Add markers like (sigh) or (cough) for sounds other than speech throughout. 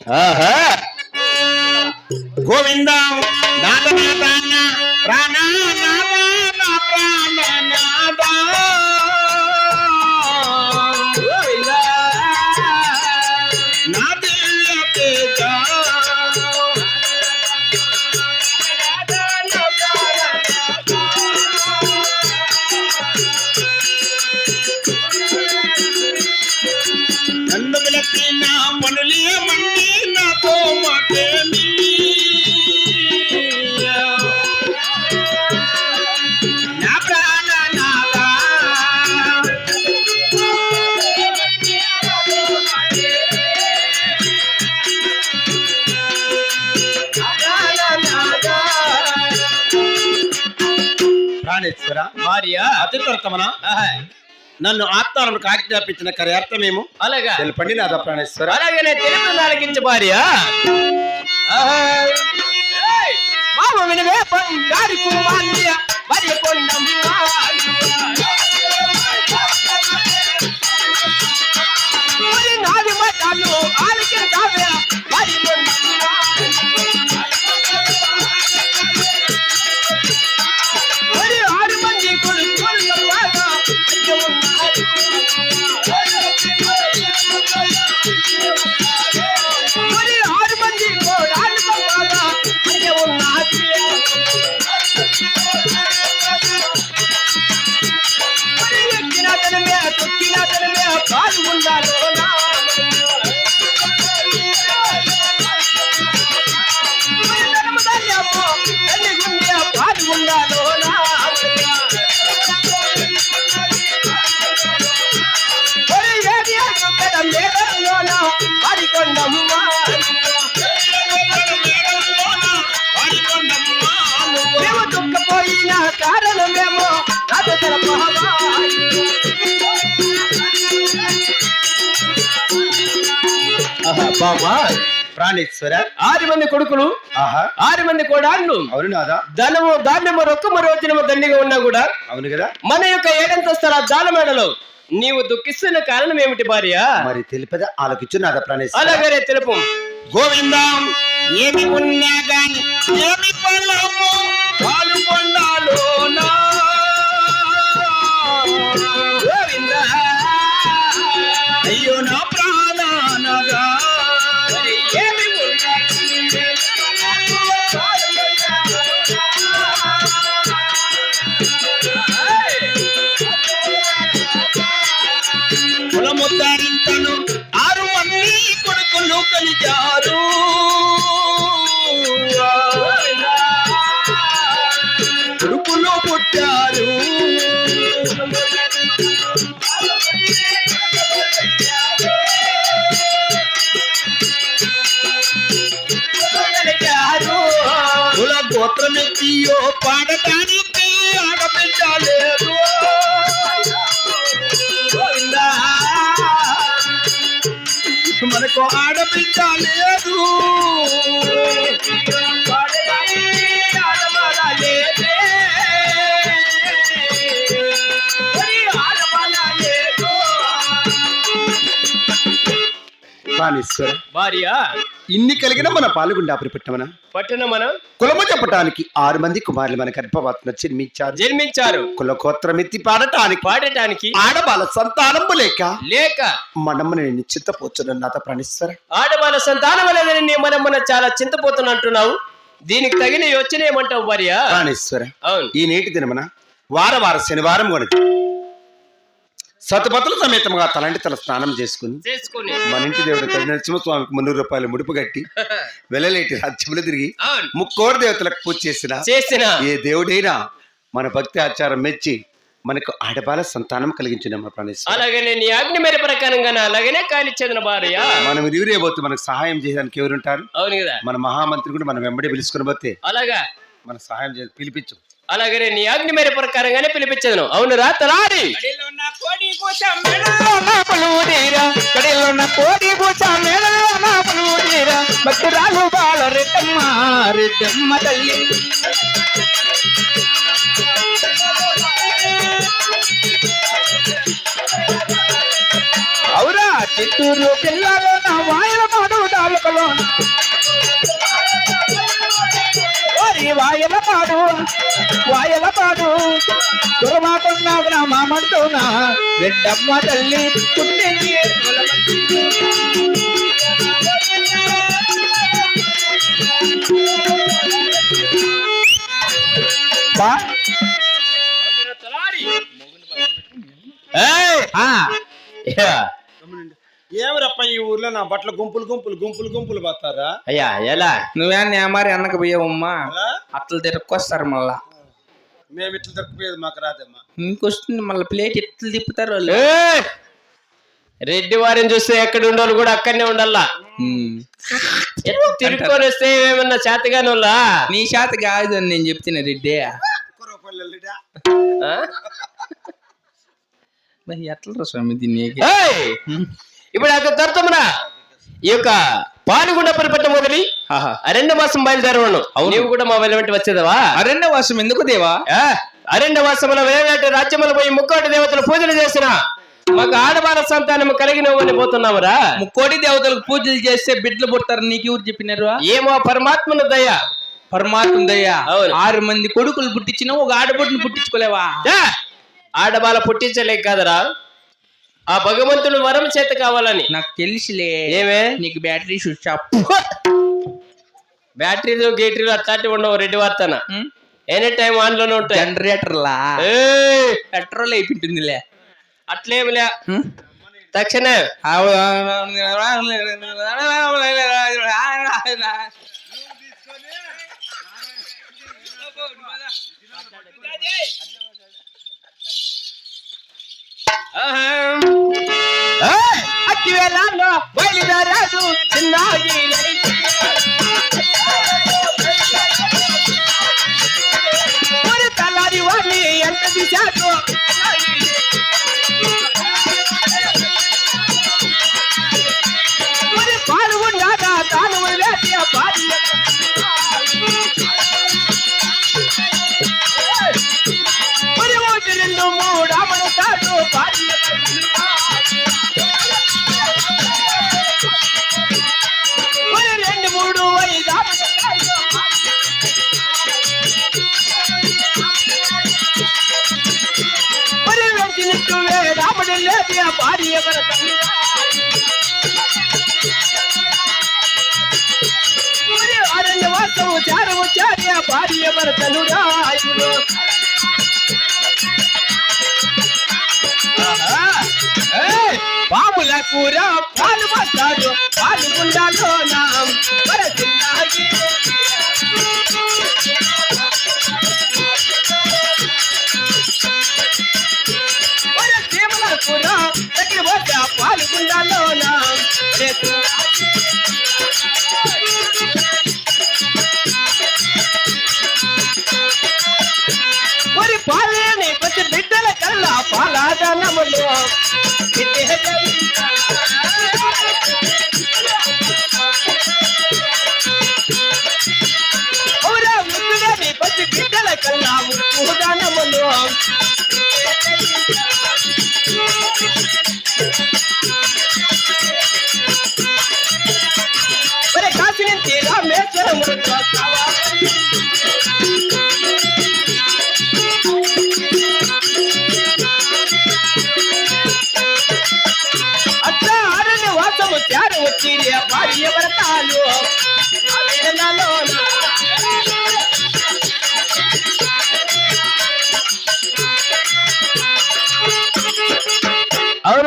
ఆహా గోవింద నాద నాదాన ప్రాణ నాదాన ప్రాణ నాద గోవింద నాదిల్ల భార్య? అతితరతమన ఆహా, నన్ను ఆత్మాలను ఆజ్ఞాపించిన కర్యార్థమేమో అలాగా. తెలపండి నాద ప్రాణేశ్వర అలాగనే తెలుపు నాలకించు భార్య. బాబు వినవే బంగారు కుమార్తె, కాలు ప్రాణేశ్వర. ఆరు మంది కొడుకులు. ఆహా. ఆరు మంది కోడాళ్ళు అవును నాదా. ధనము ధాన్యము రొక్కము రోజునము దండిగా ఉన్నా కూడా అవును కదా. మన యొక్క ఏడంతస్తుల జాలమేడలో నీవు దుఃఖిస్తున్న కారణం ఏమిటి భార్య? మరి తెలిపద? ఆలోచించు నాద ప్రాణేశ్వర. అలాగనే తెలుపు. గోవిందం ఏమి ఉన్నా గాని ఏమి పొలము పాలుకొండాలోనా గోవింద అయ్యో నా. కుల గోత్రమెత్తియో పాడటానికి భార్య. ఇన్ని కలిగిన మన పాల్గొండాపురి పెట్టమన పట్టణ మనం కులము చెప్పటానికి ఆరు మంది కుమారులు మన గర్భవత్న జన్మించారు. జన్మించారు. కుల గోత్రమెత్తి పాడటానికి పాడటానికి ఆడబాల సంతానము లేక లేక మనమ్మని నేను చిత్తపోచున్న నాథ ప్రాణేశ్వర. ఆడవాళ్ళ సంతానం లేదని నీ చాలా చింతపోతున్నా అంటున్నావు. దీనికి తగిన యోచన ఏమంటావు భార్య? ప్రాణేశ్వర అవును. ఈ నేటి దినమున వార వార శనివారం కొనది సతపతుల సమేతముగా తలంటి తల స్నానం చేసుకుని మన ఇంటి దేవుడు నరసింహస్వామికి మున్నూరు రూపాయలు ముడుపు కట్టి (laughs) వెళ్ళలేటి రాజ్యములు తిరిగి ముక్కోరు దేవతలకు పూజ చేసిన చేసిన. ఏ దేవుడైనా మన భక్తి ఆచారం మెచ్చి మనకు ఆడబాల సంతానం కలిగించిన మా ప్రాణేశ్వర అలాగనే నీ ఆజ్ఞ మేర ప్రకారంగా అలాగనే కానిచ్చేదిన భార్య. మనం ఇరువురేపోతే మనకు సహాయం చేయడానికి ఎవరుంటారు? అవును కదా. మన మహామంత్రి కూడా మనం వెంబడి పిలుచుకుని పోతే అలాగా. మన సహాయం చేసి పిలిపించు. అలాగనే నీ ఆజ్ఞ మేర ప్రకారంగానే పిలిపించదును. అవును రా తలాడి భక్తురాలు బాల రెడ్డమ్మ రెడ్డమ్మ తల్లి. అవురా చిత్తూరు జిల్లాలో నా వాయల దుర్మాకొండ గ్రామమంటున్న రెడ్డమ్మ తల్లి పుట్టింది. బా. ఏయ్! ఆ, యా. ఏమరప్ప ఈ ఊర్లో నా బట్టలు గుంపులు గుంపులు గుంపులు గుంపులు పోతారా? అయ్యా ఎలా? నువ్వేం మరి అన్నకు పోయావమ్మా? అట్లా తిరక్కొస్తారు మళ్ళా. మేము ఇట్లా దొరికిపోయేది మాకు రాదమ్మా. ఇంకొస్తుంది మళ్ళీ ప్లేట్ ఎట్లా తిప్పుతారు వాళ్ళు? ఏయ్! రెడ్డి వారిని చూస్తే ఎక్కడ ఉండాలి కూడా అక్కడనే ఉండాలా. ఎట్లా తిరుక్కొని వస్తే ఏమన్నా చేతగాని వాళ్ళ నీ శాత కాదు అని నేను చెప్తున్నా రెడ్డి. కుర్రపల్లెలుడా. మరి ఎట్లా స్వామి దీన్ని? ఇప్పుడు అక్కడ తరుతమునా ఈ యొక్క పాలుగుండ పరిపట్ట. అరెండ మాసం బయలుదేరవను. నీవు కూడా మా వెళ్ళ వెంట వచ్చేదవా? అరణ్య వాసం ఎందుకు దేవా? మాసముల వేవేట రాజ్యములు పోయి ముక్కోటి దేవతలు పూజలు చేసిన. మాకు ఆడవాళ్ళ సంతానం కలిగినవని పోతున్నామురా ముక్కోటి దేవతలకు పూజలు చేస్తే బిడ్డలు పుడతారు నీకు ఎవరు చెప్పినారు? ఏమో పరమాత్మను దయ. పరమాత్మ అవును. ఆరు మంది కొడుకులు పుట్టించిన ఒక ఆడబొట్టును పుట్టించుకోలేవా! ఆడవాళ్ళ పుట్టించలేక కాదురా. ఆ భగవంతుడు వరం చేత కావాలని నాకు తెలుసులే ఏమే నీకు బ్యాటరీ స్విచ్ ఆఫ్ బ్యాటరీలు గేటరీలు అట్లాంటివి ఉండవు రెడ్డి వార్తన ఎనీ టైం ఆన్లోనే ఉంటాయి జనరేటర్ లా ఏయ్! పెట్రోల్ అయిపోతుందిలే అట్లేమిలే తక్షణే అక్కి వేళల్లో బయలుదేరాడు చిన్నాగి ఆ భార్య మన తల్లి మరి అరణ్య వాసము చారము చారి ఆ భార్య మన తనుడా పాముల కూర పాలు పట్టాడు పాలు గుండాలో నా మన বললাম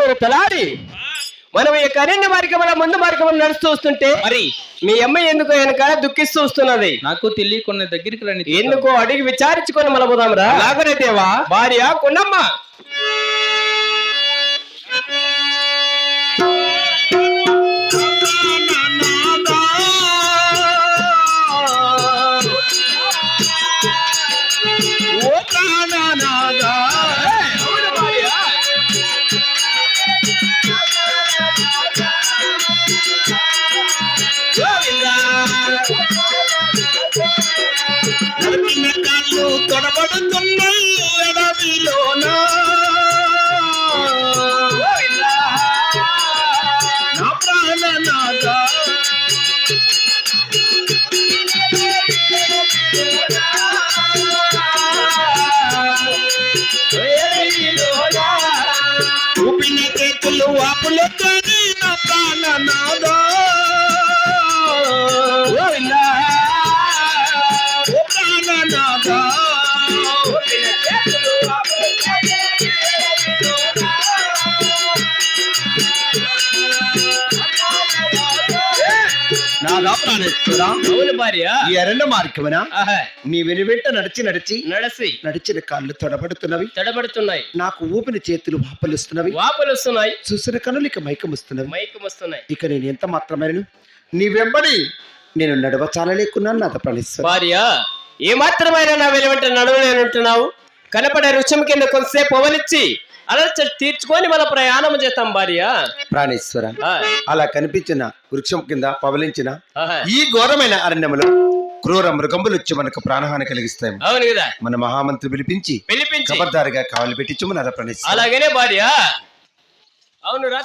అవును తలాడి మనం ఈ కరెంట్ మార్గం ముందు మార్గం నడుస్తూ వస్తుంటే మరి? మీ అమ్మాయి ఎందుకు వెనక దుఃఖిస్తూ వస్తున్నది. నాకు తెలియకుండా దగ్గరికి రండి ఎందుకు అడిగి విచారించుకొని మలబోదాం రా అలాగనే దేవా? భార్య కొండమ్మ. నడిపిన కాళ్ళు తొడబడుతున్నాయి ఎడవిలోనా? నా ప్రాణనాథ చేతులు వాపులతో అవును భార్య. ఈ అరణ్య మార్గమున ఆహా, నీ వెను వెంట నడిచి నడిచి. నడిచిన కాళ్ళు తొడబడుతున్నవి. తడబడుతున్నాయి. నాకు ఊపిన చేతులు వాపలుస్తున్నవి. వాపులు వస్తున్నాయి చూసిన కనులిక మైకముస్తున్నవి. మైకం వస్తున్నాయి ఇక నేను ఎంత మాత్రమైనను? నీ వెంబడి నేను నడవ చాలలేకున్నాను నాద ప్రాణేశ్వర భార్య ఏ మాత్రమైనా నా వెలువంట నడవలేనంటున్నావు? కనపడే రుచం కింద కొంతసేపు అవలిచ్చి అలచ తీర్చుకొని మన ప్రయాణం చేస్తాం భార్య. ప్రాణేశ్వర. అలా కనిపించిన వృక్షం కింద పవలించిన. ఈ ఘోరమైన అరణ్యములో క్రూర మృగంబులు వచ్చి మనకు ప్రాణహాని కలిగిస్తాయి. అవును కదా. మన మహామంత్రి పిలిపించి పిలిపించి. ఖబర్దారిగా కావాలి పెట్టించు ప్రాణేశ్వర? అలాగనే భార్య. అవును రా